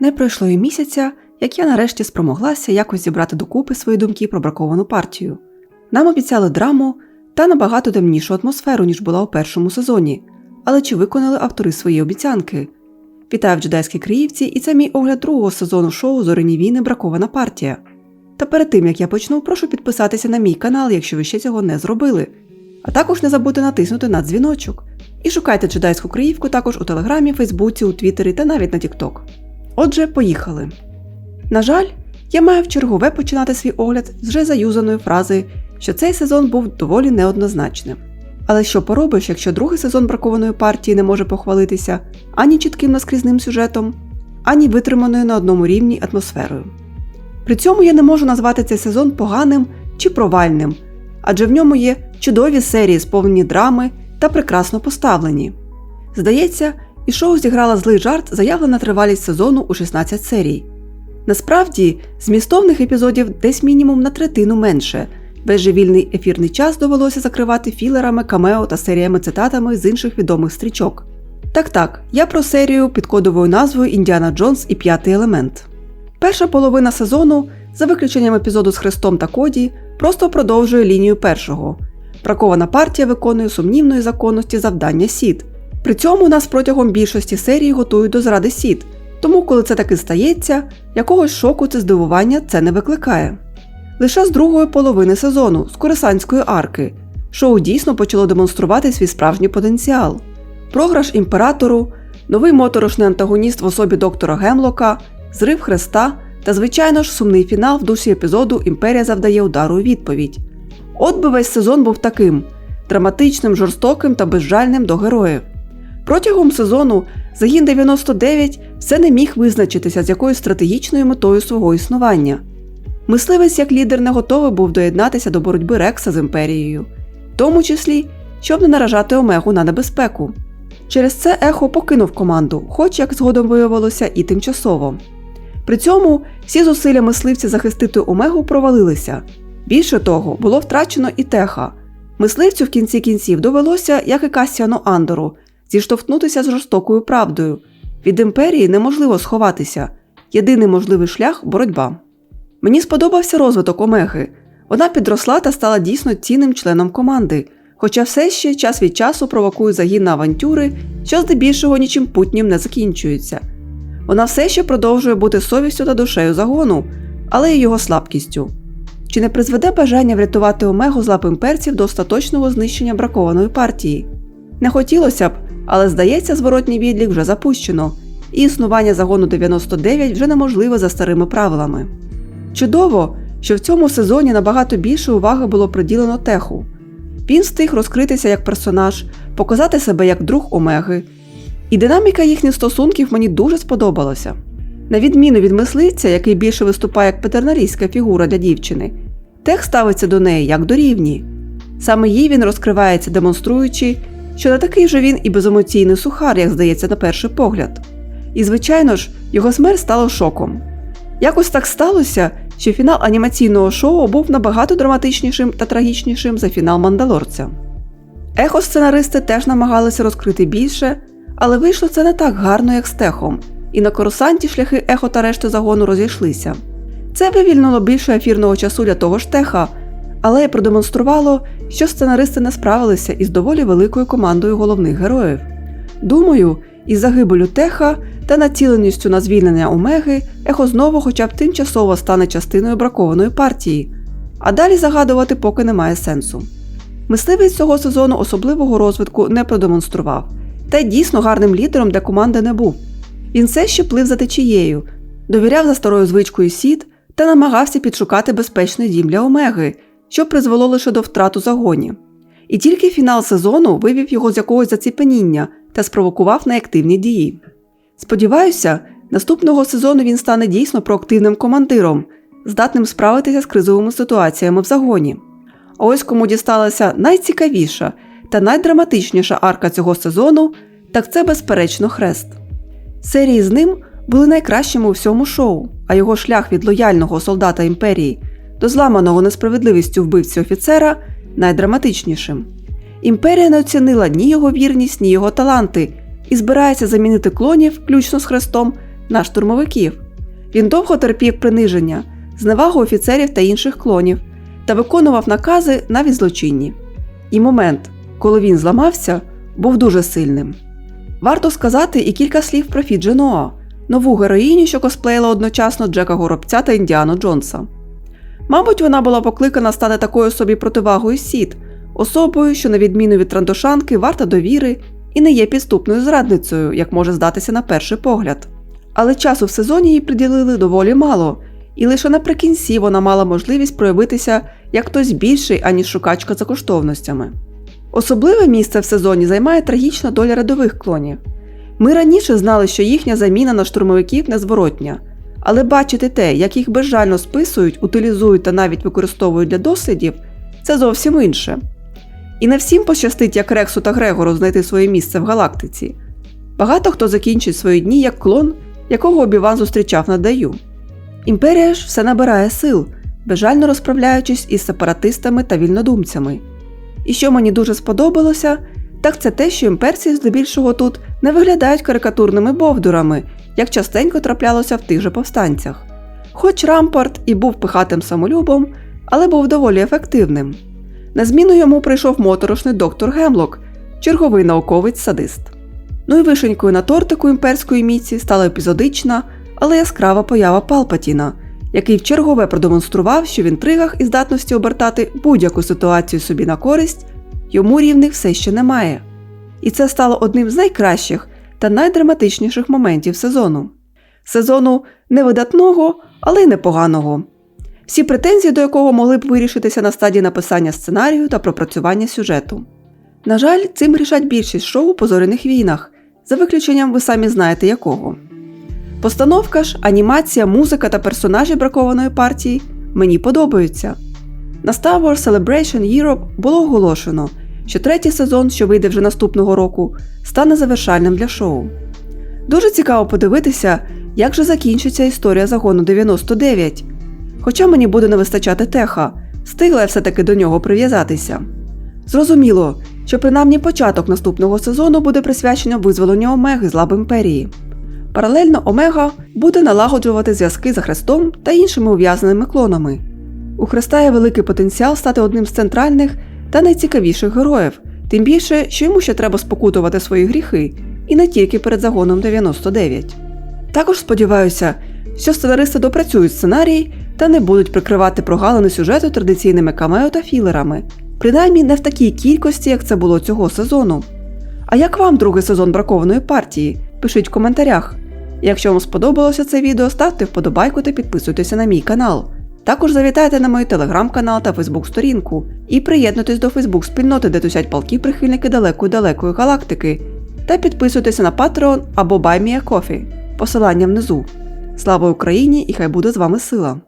Не пройшло і місяця, як я нарешті спромоглася якось зібрати докупи свої думки про браковану партію. Нам обіцяли драму та набагато темнішу атмосферу, ніж була у першому сезоні. Але чи виконали автори свої обіцянки? Вітаю в джедайській Криївці, і це мій огляд другого сезону шоу Зоряні війни Бракована партія. Та перед тим як я почну, прошу підписатися на мій канал, якщо ви ще цього не зробили. А також не забудьте натиснути на дзвіночок. І шукайте джедайську Криївку також у Телеграмі, Фейсбуці, у Твіттері та навіть на Тікток. Отже, поїхали. На жаль, я маю в чергове починати свій огляд з вже заюзаної фрази, що цей сезон був доволі неоднозначним. Але що поробиш, якщо другий сезон бракованої партії не може похвалитися ані чітким наскрізним сюжетом, ані витриманою на одному рівні атмосферою. При цьому я не можу назвати цей сезон поганим чи провальним, адже в ньому є чудові серії, сповнені драми та прекрасно поставлені. Здається, і шоу зіграла злий жарт, заявлена тривалість сезону у 16 серій. Насправді, змістовних епізодів десь мінімум на третину менше. Весь же ефірний час довелося закривати філерами, камео та серіями цитатами з інших відомих стрічок. Так так, я про серію під кодовою назвою Індіана Джонс і п'ятий елемент. Перша половина сезону, за виключенням епізоду з Христом та Коді, просто продовжує лінію першого. Бракована партія виконує сумнівної законності завдання Сід. При цьому нас протягом більшості серій готують до зради Сід, тому коли це таки стається, якогось шоку це здивування це не викликає. Лише з другої половини сезону, з Корисанської арки, шоу дійсно почало демонструвати свій справжній потенціал. Програш імператору, новий моторошний антагоніст в особі доктора Гемлока, зрив хреста та, звичайно ж, сумний фінал в дусі епізоду Імперія завдає удару у відповідь. От би весь сезон був таким драматичним, жорстоким та безжальним до героїв. Протягом сезону загін 99 все не міг визначитися з якоюсь стратегічною метою свого існування. Мисливець як лідер не готовий був доєднатися до боротьби Рекса з імперією, в тому числі, щоб не наражати Омегу на небезпеку. Через це Ехо покинув команду, хоч, як згодом виявилося, і тимчасово. При цьому всі зусилля мисливця захистити Омегу провалилися. Більше того, було втрачено і Теха. Мисливцю в кінці кінців довелося, як і Касіану Андору, зіштовхнутися з жорстокою правдою. Від імперії неможливо сховатися. Єдиний можливий шлях боротьба. Мені сподобався розвиток Омеги. Вона підросла та стала дійсно цінним членом команди, хоча все ще час від часу провокує загін на авантюри, що здебільшого нічим путнім не закінчується. Вона все ще продовжує бути совістю та душею загону, але й його слабкістю. Чи не призведе бажання врятувати Омегу з лап імперців до остаточного знищення бракованої партії? Не хотілося б, але здається, зворотній відлік вже запущено, і існування загону 99 вже неможливе за старими правилами. Чудово, що в цьому сезоні набагато більше уваги було приділено теху. Він встиг розкритися як персонаж, показати себе як друг Омеги, і динаміка їхніх стосунків мені дуже сподобалася. На відміну від мисливця, який більше виступає як патерналістська фігура для дівчини, тех ставиться до неї як до рівні. Саме їй він розкривається, демонструючи, що не такий же він і беземоційний сухар, як здається на перший погляд. І, звичайно ж, його смерть стала шоком. Якось так сталося, що фінал анімаційного шоу був набагато драматичнішим та трагічнішим за фінал Мандалорця. Ехо-сценаристи теж намагалися розкрити більше, але вийшло це не так гарно, як з техом, і на корусанті шляхи ехо та решти загону розійшлися. Це вивільнило більше ефірного часу для того ж теха, але й продемонструвало, що сценаристи не справилися із доволі великою командою головних героїв. Думаю, із загибелю теха та націленістю на звільнення Омеги ехо знову хоча б тимчасово стане частиною бракованої партії, а далі загадувати поки немає сенсу. Мисливець цього сезону особливого розвитку не продемонстрував, та й дійсно гарним лідером для команди не був. Він все ще плив за течією, довіряв за старою звичкою сід та намагався підшукати безпечний дім для Омеги, що призвело лише до втрат у загоні. І тільки фінал сезону вивів його з якогось заціпеніння та спровокував на активні дії. Сподіваюся, наступного сезону він стане дійсно проактивним командиром, здатним справитися з кризовими ситуаціями в загоні. А ось кому дісталася найцікавіша та найдраматичніша арка цього сезону, так це, безперечно, хрест. Серії з ним були найкращими у всьому шоу, а його шлях від лояльного солдата імперії до зламаного несправедливістю вбивці офіцера найдраматичнішим. Імперія не оцінила ні його вірність, ні його таланти і збирається замінити клонів, включно з хрестом, на штурмовиків. Він довго терпів приниження, зневагу офіцерів та інших клонів та виконував накази навіть злочинні. І момент, коли він зламався, був дуже сильним. Варто сказати і кілька слів про Фі Дженоа, нову героїню, що косплеїла одночасно Джека Горобця та Індіану Джонса. Мабуть, вона була покликана стати такою собі противагою Сід, особою, що, на відміну від Трандошанки, варта довіри і не є підступною зрадницею, як може здатися на перший погляд. Але часу в сезоні їй приділили доволі мало, і лише наприкінці вона мала можливість проявитися як хтось більший, аніж шукачка за коштовностями. Особливе місце в сезоні займає трагічна доля рядових клонів. Ми раніше знали, що їхня заміна на штурмовиків незворотня, але бачити те, як їх безжально списують, утилізують та навіть використовують для дослідів, це зовсім інше. І не всім пощастить, як Рексу та Грегору знайти своє місце в галактиці. Багато хто закінчить свої дні як клон, якого Обіван зустрічав на Даю. Імперія ж все набирає сил, безжально розправляючись із сепаратистами та вільнодумцями. І що мені дуже сподобалося, так це те, що імперці здебільшого тут не виглядають карикатурними бовдурами, як частенько траплялося в тих же повстанцях. Хоч Рампорт і був пихатим самолюбом, але був доволі ефективним. На зміну йому прийшов моторошний доктор Гемлок, черговий науковець-садист. Ну і вишенькою на тортику імперської міці стала епізодична, але яскрава поява Палпатіна, який в чергове продемонстрував, що в інтригах і здатності обертати будь-яку ситуацію собі на користь йому рівних все ще немає. І це стало одним з найкращих та найдраматичніших моментів сезону. Сезону не видатного, але й непоганого. Всі претензії до якого могли б вирішитися на стадії написання сценарію та пропрацювання сюжету. На жаль, цим рішать більшість шоу по зоряних війнах, за виключенням ви самі знаєте якого. Постановка ж, анімація, музика та персонажі бракованої партії мені подобаються. На Star Wars Celebration Europe було оголошено, що третій сезон, що вийде вже наступного року, стане завершальним для шоу. Дуже цікаво подивитися, як же закінчиться історія загону 99. Хоча мені буде не вистачати теха, встигла я все-таки до нього прив'язатися. Зрозуміло, що принаймні початок наступного сезону буде присвячено визволенню Омеги з лап імперії. Паралельно Омега буде налагоджувати зв'язки за Хрестом та іншими ув'язненими клонами. У Хреста є великий потенціал стати одним з центральних та найцікавіших героїв, тим більше, що йому ще треба спокутувати свої гріхи, і не тільки перед загоном 99. Також сподіваюся, що сценаристи допрацюють сценарій та не будуть прикривати прогалини сюжету традиційними камео та філерами, принаймні не в такій кількості, як це було цього сезону. А як вам другий сезон бракованої партії? Пишіть в коментарях. Якщо вам сподобалося це відео, ставте вподобайку та підписуйтеся на мій канал. Також завітайте на мою телеграм-канал та фейсбук-сторінку і приєднуйтесь до фейсбук-спільноти, де тусять палки прихильники далекої-далекої галактики. Та підписуйтеся на Patreon або BuyMeACoffee. Посилання внизу. Слава Україні і хай буде з вами сила!